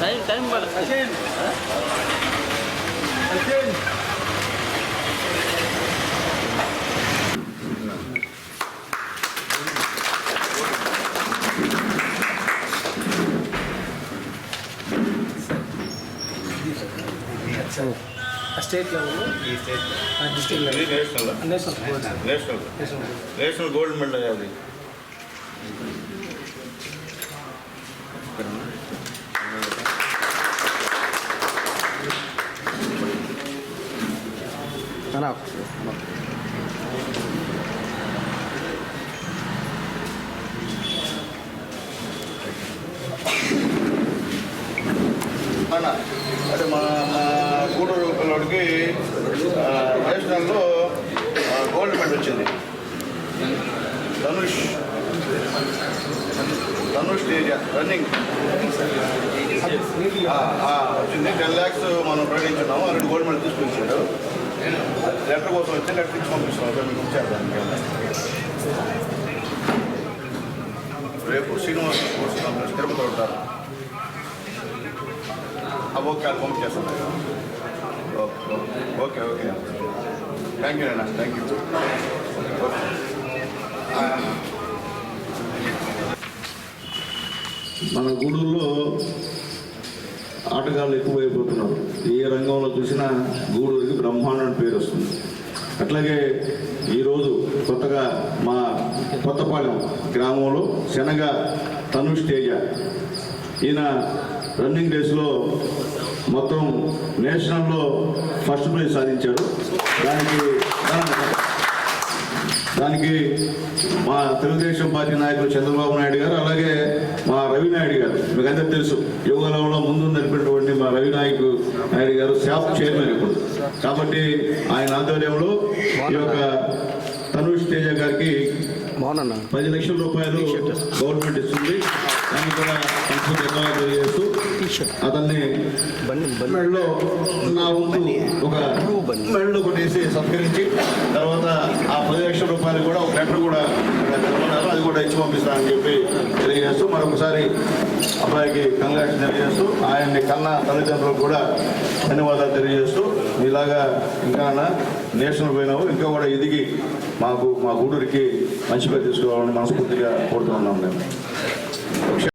Time time పడుతుంది. State level ఈ state district level national. National gold. National. National national gold medal అది. అన్నా అంటే మన మా గూడూరు పిల్లడికి నేషనల్లో గోల్డ్ మెడల్ వచ్చింది. ధనుష్. ధనుష్ తేజ రన్నింగ్. వచ్చింది. టెన్ ల్యాక్స్ మనం ప్రకటించున్నాము. రెండు గోల్డ్ మెడల్ తీసుకొచ్చాడు. లెటర్ కోసం వచ్చి లెటర్ ఇచ్చి పంపిస్తున్నాం మీకు ఇచ్చారు రేపు శ్రీనివాస కోసం తిరుపతి ఉంటారు. ఓకే అది పంపించేస్తాను okay okay. Okay. Thank you అన్న థ్యాంక్ యూ మన గూడూరులో ఆటగాళ్ళు ఎక్కువైపోతున్నారు. ఏ రంగంలో చూసినా గూడూరికి బ్రహ్మాండం పేరు వస్తుంది. అట్లాగే ఈరోజు కొత్తగా మా కొత్తపాలెం గ్రామంలో శనగ తనుష్ తేజ. ఈయన రన్నింగ్ రేస్లో మొత్తం నేషనల్లో ఫస్ట్ ప్రైజ్ సాధించాడు. దానికి దానికి మా తెలుగుదేశం పార్టీ నాయకులు చంద్రబాబు నాయుడు గారు అలాగే నాయుడు గారు. మీకు అందరికీ తెలుసు యువగలంలో ముందు నడిపినటువంటి మా రవి నాయకు నాయుడు గారు శాప్ చైర్మన్ ఇప్పుడు. కాబట్టి ఆయన ఆధ్వర్యంలో ఈ యొక్క తనుష్ తేజ గారికి పది లక్షల రూపాయలు గవర్నమెంట్ ఇస్తుంది. దాన్ని కూడా ధన్యవాదాలు తెలియజేస్తూ అతన్ని మెడలో నా వంతు ఒక మెడలో కొట్టేసి సత్కరించి తర్వాత ఆ పది లక్షల రూపాయలు కూడా ఒక లెటర్ కూడా ఇక్కడ తెలపన్నారు అది కూడా ఇచ్చి పంపిస్తానని చెప్పి తెలియజేస్తూ మరొకసారి అబ్బాయికి కంగ్రాట్స్ తెలియజేస్తూ ఆయన్ని కన్నా తల్లిదండ్రులకు కూడా ధన్యవాదాలు తెలియజేస్తూ ఇలాగా ఇంకా నేషనల్ పోయినావు ఇంకా కూడా ఎదిగి మాకు మా గూడూరికి మంచి పేరు తీసుకురావాలని మనస్ఫూర్తిగా కోరుతున్నాం మేము.